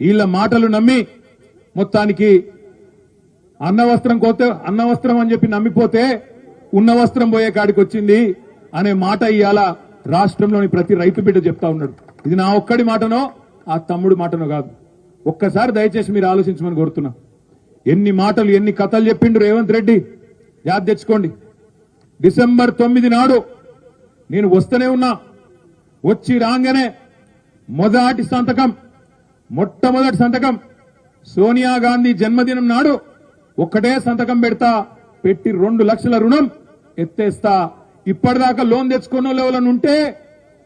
వీళ్ళ మాటలు నమ్మి మొత్తానికి అన్నవస్త్రం కోతే అన్నవస్త్రం అని చెప్పి నమ్మిపోతే ఉన్న వస్త్రం పోయే కాడికి వచ్చింది అనే మాట ఇవాళ రాష్ట్రంలోని ప్రతి రైతు బిడ్డ చెప్తా ఉన్నాడు. ఇది నా ఒక్కడి మాటనో ఆ తమ్ముడి మాటనో కాదు. ఒక్కసారి దయచేసి మీరు ఆలోచించమని కోరుతున్నా. ఎన్ని మాటలు ఎన్ని కథలు చెప్పిండు రేవంత్ రెడ్డి? యాద్ తెచ్చుకోండి. డిసెంబర్ తొమ్మిది నాడు నేను వస్తూనే ఉన్నా. వచ్చి రాగానే మొదటి సంతకం మొట్టమొదటి సంతకం సోనియా గాంధీ జన్మదినం నాడు ఒక్కటే సంతకం పెడతా పెట్టి రెండు లక్షల రుణం ఎత్తేస్తా. ఇప్పటిదాకా లోన్ తెచ్చుకున్న లెవెల్ ఉంటే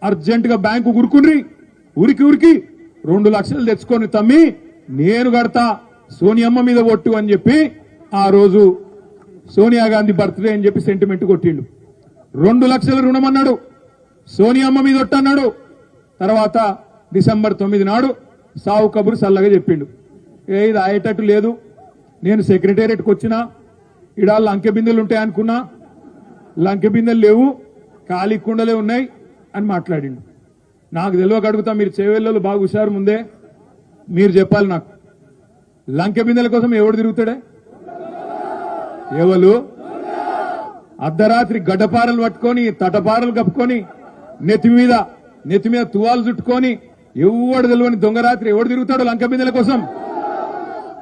అర్జెంట్గా బ్యాంకు గురుకుండ్రి ఉరికి ఉరికి రెండు లక్షలు తెచ్చుకొని తమ్మి నేను కడతా సోనియమ్మ మీద ఒట్టు అని చెప్పి ఆ రోజు సోనియా గాంధీ బర్త్డే అని చెప్పి సెంటిమెంట్ కొట్టిండు. రెండు లక్షల రుణం అన్నాడు సోనియమ్మ మీద ఒట్టు అన్నాడు. తర్వాత డిసెంబర్ తొమ్మిది నాడు సావు కబురు సల్లగా చెప్పిండు. ఏ ఇది అయ్యేటట్టు లేదు. నేను సెక్రటేరియట్కి వచ్చినా ఇడా లంకె బిందెలు ఉంటాయి అనుకున్నా లంకె బిందెలు లేవు ఖాళీ కుండలే ఉన్నాయి అని మాట్లాడిండు. నాకు తెలియక అడుగుతా మీరు చేవెళ్ళలు బాగా హుషారు ముందే మీరు చెప్పాలి నాకు. లంకె బిందెల కోసం ఎవడు తిరుగుతాడే? ఎవరు అర్ధరాత్రి గడ్డపారలు పట్టుకొని తటపారలు కప్పుకొని నెత్తి మీద నెత్తి మీద తువాలు చుట్టుకొని ఎవడు తెలియని దొంగరాత్రి ఎవడు తిరుగుతాడు లంక బిందెల కోసం?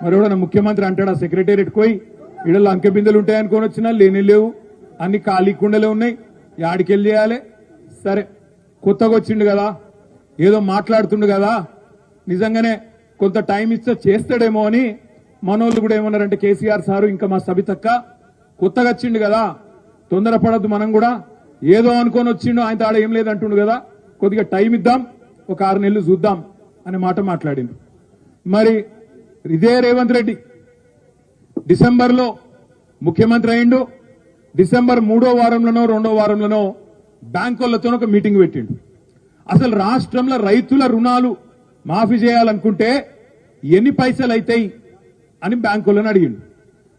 మరి ఎవడన్నా ముఖ్యమంత్రి అంటాడా సెక్రటేరియట్ పోయి ఇక్కడ లంక బిందెలు ఉంటాయనుకొని వచ్చినా లేని లేవు. అన్ని ఖాళీ కుండలే ఉన్నాయి. యాడికెళ్ళి చేయాలి? సరే. కొత్తగా వచ్చిండు కదా? ఏదో మాట్లాడుతుండు కదా? నిజంగానే కొంత టైం ఇస్తే చేస్తాడేమో అని మనోళ్ళు కూడా ఏమన్నారంటే కేసీఆర్ సారు ఇంకా మా సబితక్క కొత్తగా వచ్చిండు కదా? తొందరపడద్దు మనం కూడా. ఏదో అనుకొని వచ్చిండు ఆయన తాడ ఏం లేదంటుండు కదా? కొద్దిగా టైం ఇద్దాం. ఒక ఆరు నెలలు చూద్దాం అనే మాట మాట్లాడింది. మరి ఇదే రేవంత్ రెడ్డి డిసెంబర్లో ముఖ్యమంత్రి అయిండు డిసెంబర్ మూడో వారంలోనో రెండో వారంలోనో బ్యాంకులతో ఒక మీటింగ్ పెట్టిండు. అసలు రాష్ట్రంలో రైతుల రుణాలు మాఫీ చేయాలనుకుంటే ఎన్ని పైసలు అవుతాయి అని బ్యాంకు వాళ్ళని అడిగిండు.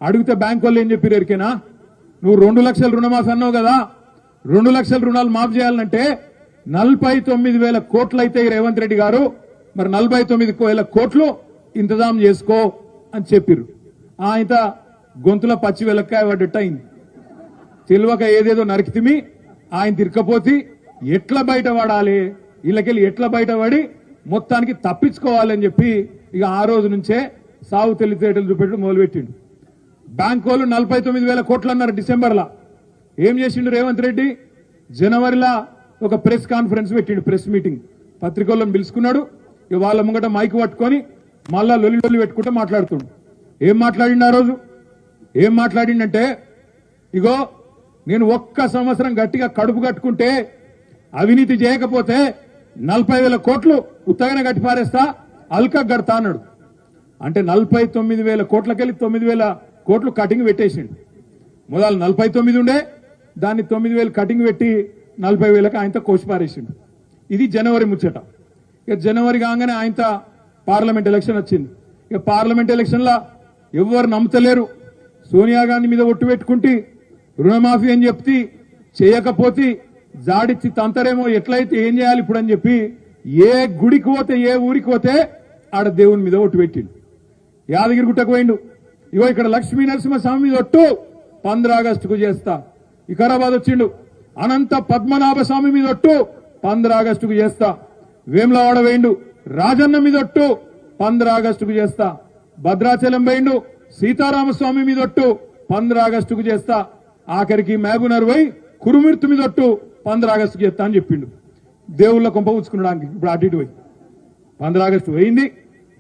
అడిగితే బ్యాంకు వాళ్ళు ఏం చెప్పారు ఎరికేనా? నువ్వు రెండు లక్షల రుణమాఫీ అన్నావు కదా రెండు లక్షల రుణాలు మాఫీ చేయాలంటే నలభై తొమ్మిది వేల కోట్లు అయితే రేవంత్ రెడ్డి గారు. మరి నలభై తొమ్మిది వేల కోట్లు ఇంతజాం చేసుకో అని చెప్పిర్రు. ఆయన గొంతుల పచ్చి వెలక్కాయ పడ్డట్టు అయింది. తెలియక ఏదేదో నరికితిమి ఆయన తిరకపోతే ఎట్లా బయట పడాలి వీళ్ళకెళ్ళి ఎట్లా బయట పడి మొత్తానికి తప్పించుకోవాలని చెప్పి ఇక ఆ రోజు నుంచే సాగు తెలివితేటలు చూపెట్టడం మొదలుపెట్టిండు. బ్యాంక్ వాళ్ళు నలభై తొమ్మిది వేల కోట్లు అన్నారు డిసెంబర్లో. ఏం చేసిండు రేవంత్ రెడ్డి? జనవరిలో ఒక ప్రెస్ కాన్ఫరెన్స్ పెట్టిండు ప్రెస్ మీటింగ్. పత్రికలను పిలుచుకున్నాడు. ఇక వాళ్ళ ముంగట మైక్ పట్టుకొని మళ్ళా లొలి లొల్లి పెట్టుకుంటూ మాట్లాడుతుండు. ఏం మాట్లాడిండు ఆ రోజు? ఏం మాట్లాడిండంటే ఇగో నేను ఒక్క సంవత్సరం గట్టిగా కడుపు కట్టుకుంటే అవినీతి చేయకపోతే నలభై వేల కోట్లు ఉత్తగానే కట్టి పారేస్తా అల్కా గడతా అన్నాడు. అంటే నలభై తొమ్మిది వేల కోట్లకెళ్ళి తొమ్మిది వేల కోట్లు కటింగ్ పెట్టేసిండు. మొదలు నలభై తొమ్మిది ఉండే దాన్ని తొమ్మిది వేలు కటింగ్ పెట్టి నలభై వేలకు ఆయనతో కోసిపారేసిండు ఇది జనవరి ముచ్చట. ఇక జనవరి కాగానే ఆయనతో పార్లమెంట్ ఎలక్షన్ వచ్చింది. ఇక పార్లమెంట్ ఎలక్షన్లో ఎవరు నమ్ముతలేరు. సోనియా గాంధీ మీద ఒట్టు పెట్టుకుంటే రుణమాఫీ అని చెప్తే చేయకపోతే జాడిచ్చి తంతరేమో ఎట్లయితే ఏం చేయాలి ఇప్పుడు అని చెప్పి ఏ గుడికి పోతే ఏ ఊరికి పోతే ఆడ దేవుని మీద ఒట్టు పెట్టిండు. యాదగిరి గుట్టకు పోయిండు. ఇగో ఇక్కడ లక్ష్మీ నరసింహ స్వామి మీద ఒట్టు పంద్ర ఆగస్టుకు చేస్తా. వికారాబాద్ వచ్చిండు. అనంత పద్మనాభ స్వామి మీద ఒట్టు పంద్ర ఆగస్టుకు చేస్తా. వేములవాడ వేయిండు రాజన్న మీద ఒట్టు పంద్ర ఆగస్టుకు చేస్తా. భద్రాచలం వేయిండు సీతారామస్వామి మీద ఒట్టు పంద్ర ఆగస్టుకు చేస్తా. ఆఖరికి మహబూనర్ పోయి కురుమిర్తు మీద ఒట్టు పంద్ర ఆగస్టుకు చేస్తా అని చెప్పిండు. దేవుళ్ళ కొంప ఉంచుకున్నాడానికి ఇప్పుడు అటు ఇటు పోయి. పంద్ర ఆగస్టు పోయింది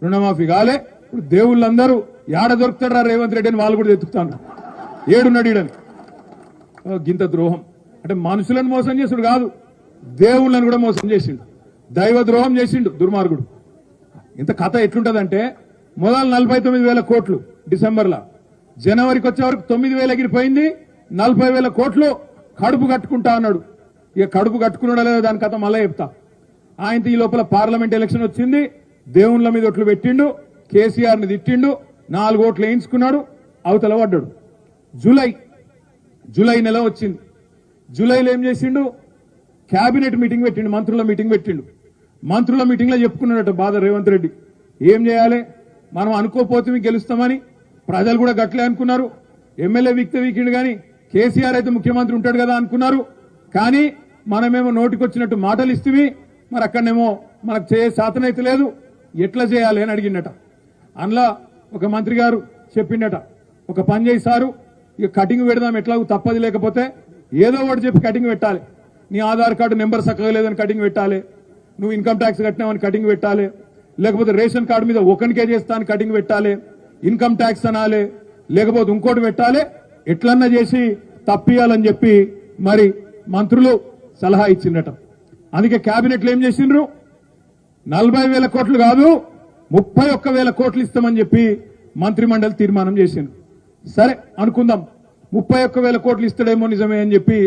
రుణమాఫీ కాలే ఇప్పుడు దేవుళ్ళందరూ ఏడ దొరుకుతాడా రేవంత్ రెడ్డి అని వాళ్ళు కూడా ఎత్తుకుతాను ఏడున్నాడు ఈడని. ఓ, గింత ద్రోహం. అంటే మనుషులను మోసం చేసుడు కాదు దేవుళ్ళని కూడా మోసం చేసిండు. దైవ ద్రోహం చేసిండు దుర్మార్గుడు. ఇంత కథ ఎట్లుంటదంటే మొదలు నలభై తొమ్మిది వేల కోట్లు డిసెంబర్లో. జనవరికి వచ్చే వరకు తొమ్మిది వేల ఎగిరిపోయింది నలభై వేల కోట్లు కడుపు కట్టుకుంటా అన్నాడు. ఇక కడుపు కట్టుకున్నాడో లేదో దాని కథ మళ్ళీ చెప్తా. ఆయన ఈ లోపల పార్లమెంట్ ఎలక్షన్ వచ్చింది దేవుళ్ళ మీద ఒట్లు పెట్టిండు కేసీఆర్ని తిట్టిండు నాలుగు ఓట్లు వేయించుకున్నాడు అవతల పడ్డాడు. జూలై జూలై నెల వచ్చింది. జూలైలో ఏం చేసిండు? కేబినెట్ మీటింగ్ పెట్టిండు మంత్రుల మీటింగ్ పెట్టిండు. మంత్రుల మీటింగ్లో చెప్పుకున్నాడట బాధ రేవంత్ రెడ్డి. ఏం చేయాలి? మనం అనుకోపోతే గెలుస్తామని ప్రజలు కూడా గట్లే అనుకున్నారు. ఎమ్మెల్యే వ్యక్తి వీకిండు కానీ కేసీఆర్ అయితే ముఖ్యమంత్రి ఉంటాడు కదా అనుకున్నారు. కానీ మనమేమో నోటికొచ్చినట్టు మాటలు ఇస్తుంది మరి అక్కడనేమో మనకు చేయ సాధనైతే లేదు. ఎట్లా చేయాలి అని అడిగిండట. అందులో ఒక మంత్రి గారు చెప్పిండట. ఒక పని చేయి సారు ఇక కటింగ్ పెడదాం ఎట్లా తప్పది లేకపోతే ఏదో ఒకటి చెప్పి కటింగ్ పెట్టాలి. నీ ఆధార్ కార్డు నెంబర్ చక్కగా లేదని కటింగ్ పెట్టాలి. నువ్వు ఇన్కమ్ ట్యాక్స్ కట్టినావని కటింగ్ పెట్టాలి. లేకపోతే రేషన్ కార్డు మీద ఒకనికే చేస్తాను కటింగ్ పెట్టాలి. ఇన్కమ్ ట్యాక్స్ అనాలి. లేకపోతే ఇంకోటి పెట్టాలి. ఎట్లన్నా చేసి తప్పియాలని చెప్పి మరి మంత్రులు సలహా ఇచ్చిండట. అందుకే క్యాబినెట్లు ఏం చేసిండ్రు? నలభై వేల కోట్లు కాదు ముప్పై ఒక్క వేల కోట్లు ఇస్తామని చెప్పి మంత్రిమండలి తీర్మానం చేసింది సరే అనుకుందాం. ముప్పై ఒక్క వేల కోట్లు ఇస్తాడేమో నిజమే అని చెప్పి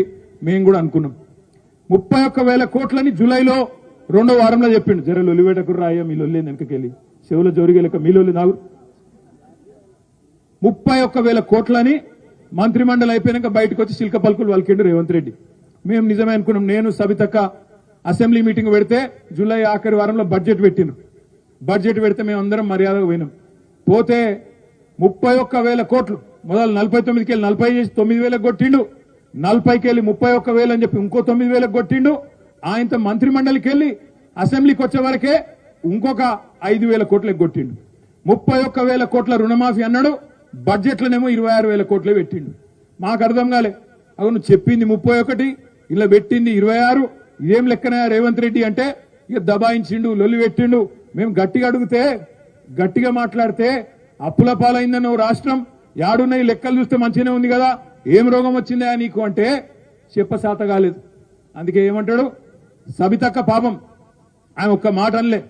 మేము కూడా అనుకున్నాం. ముప్పై ఒక్క వేల కోట్లని జూలైలో రెండో వారంలో చెప్పిండు. జర లొలివేటకు రాయ మీ లొల్లి వెనకకెళ్ళి? చెవుల జోరిగేలక మీ లొల్లి నాగు ముప్పై ఒక్క వేల కోట్లని మంత్రిమండలి అయిపోయాక బయటకు వచ్చి శిల్క పలుకులు వలికిండు రేవంత్ రెడ్డి. మేము నిజమే అనుకున్నాం. నేను సబితక్క అసెంబ్లీ మీటింగ్ పెడితే జూలై ఆఖరి వారంలో బడ్జెట్ పెట్టిను బడ్జెట్ పెడితే మేము అందరం మర్యాదగా పోయినాం. పోతే ముప్పై ఒక్క వేల కోట్లు మొదలు నలభై తొమ్మిదికి వెళ్ళి నలభై తొమ్మిది వేలకు కొట్టిండు. నలభైకి వెళ్ళి ముప్పై ఒక్క వేలు అని చెప్పి ఇంకో తొమ్మిది వేలకు కొట్టిండు. ఆయనతో మంత్రిమండలికి వెళ్ళి అసెంబ్లీకి వచ్చే వరకే ఇంకొక ఐదు వేల కోట్లకు కొట్టిండు. ముప్పై ఒక్క వేల కోట్ల రుణమాఫీ అన్నాడు. బడ్జెట్లోనేమో ఇరవై ఆరు వేల కోట్లే పెట్టిండు. మాకు అర్థం కాలే. అవును చెప్పింది ముప్పై ఒకటి ఇలా పెట్టింది ఇరవై ఆరు. ఇదేం లెక్కన రేవంత్ రెడ్డి అంటే ఇక దబాయించిండు లొల్లి పెట్టిండు. మేము గట్టిగా అడిగితే గట్టిగా మాట్లాడితే అప్పుల పాలైందని ఓ రాష్ట్రం. యాడున్నాయి లెక్కలు చూస్తే మంచిగానే ఉంది కదా. ఏం రోగం వచ్చిందా నీకు అంటే చెప్పసాత కాలేదు. అందుకే ఏమంటాడు? సబితక్క పాపం. ఆమె ఒక్క మాట అనలే.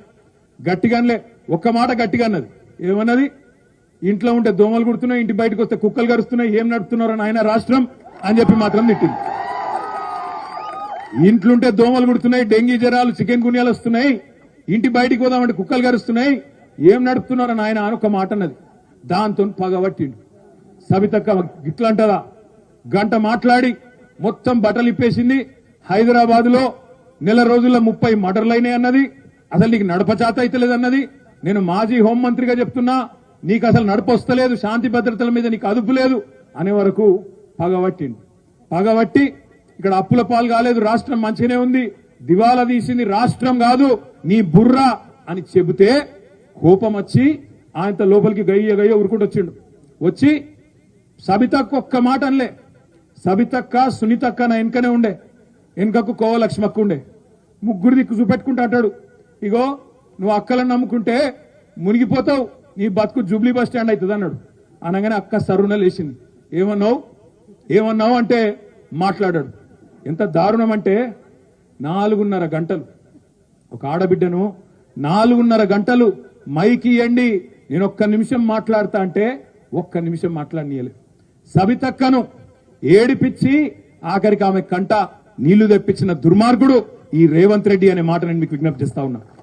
గట్టిగా అనలే. ఒక్క మాట గట్టిగా అన్నది. ఏమన్నది? ఇంట్లో ఉంటే దోమలు కుడుతున్నాయి ఇంటి బయటకు వస్తే కుక్కలు కరుస్తున్నాయి ఏం నడుపుతున్నారు ఆయన రాష్ట్రం అని చెప్పి మాత్రం తిట్టింది. ఇంట్లుంటే దోమలు కుడుతున్నాయి డెంగీ జ్వరాలు చికెన్ గున్యాలు వస్తున్నాయి ఇంటి బయటికి పోదామంటే కుక్కలు కరుస్తున్నాయి ఏం నడుపుతున్నారని ఆయన అని ఒక మాట అన్నది. దాంతో పగబట్టిండు సవితక్క గిట్లా గంట మాట్లాడి మొత్తం బట్టలు ఇప్పేసింది. హైదరాబాద్లో నెల రోజుల్లో ముప్పై మర్డర్లైనాయి అన్నది. అసలు నీకు నడపచాత అయితలేదన్నది నేను మాజీ హోంమంత్రిగా చెప్తున్నా నీకు అసలు నడపొస్తలేదు శాంతి భద్రతల మీద నీకు అదుపు లేదు అనే వరకు పగబట్టింది పగబట్టి ఇక్కడ అప్పుల పాలు కాలేదు రాష్ట్రం మంచిగానే ఉంది. దివాలా తీసింది రాష్ట్రం కాదు నీ బుర్ర అని చెబితే కోపం వచ్చి ఆయనతో లోపలికి గయ్య గయ్య ఉరుకుంటూ వచ్చిండు. వచ్చి సబితకు ఒక్క మాట అనలే సబితక్క సునీతక్క నా వెనకనే ఉండే. వెనుకకు కోవ లక్ష్మక్క ఉండే. ముగ్గురు దిక్కు చూపెట్టుకుంటా అంటాడు. ఇగో నువ్వు అక్కలను నమ్ముకుంటే మునిగిపోతావు. నీ బతుకు జూబ్లీ బస్ స్టాండ్ అవుతుంది అన్నాడు. అనగానే అక్క సరుణ లేచింది. ఏమన్నావు? ఏమన్నావు అంటే మాట్లాడాడు. ఎంత దారుణం అంటే నాలుగున్నర గంటలు. ఒక ఆడబిడ్డను నాలుగున్నర గంటలు మైకి ఇయ్యండి నేను ఒక్క నిమిషం మాట్లాడతా అంటే ఒక్క నిమిషం మాట్లాడనీయలేదు సవితక్కను ఏడిపించి ఆఖరికి ఆమె కంట నీళ్ళు తెప్పించిన దుర్మార్గుడు ఈ రేవంత్ రెడ్డి అనే మాట నేను మీకు విజ్ఞప్తిస్తా ఉన్నా.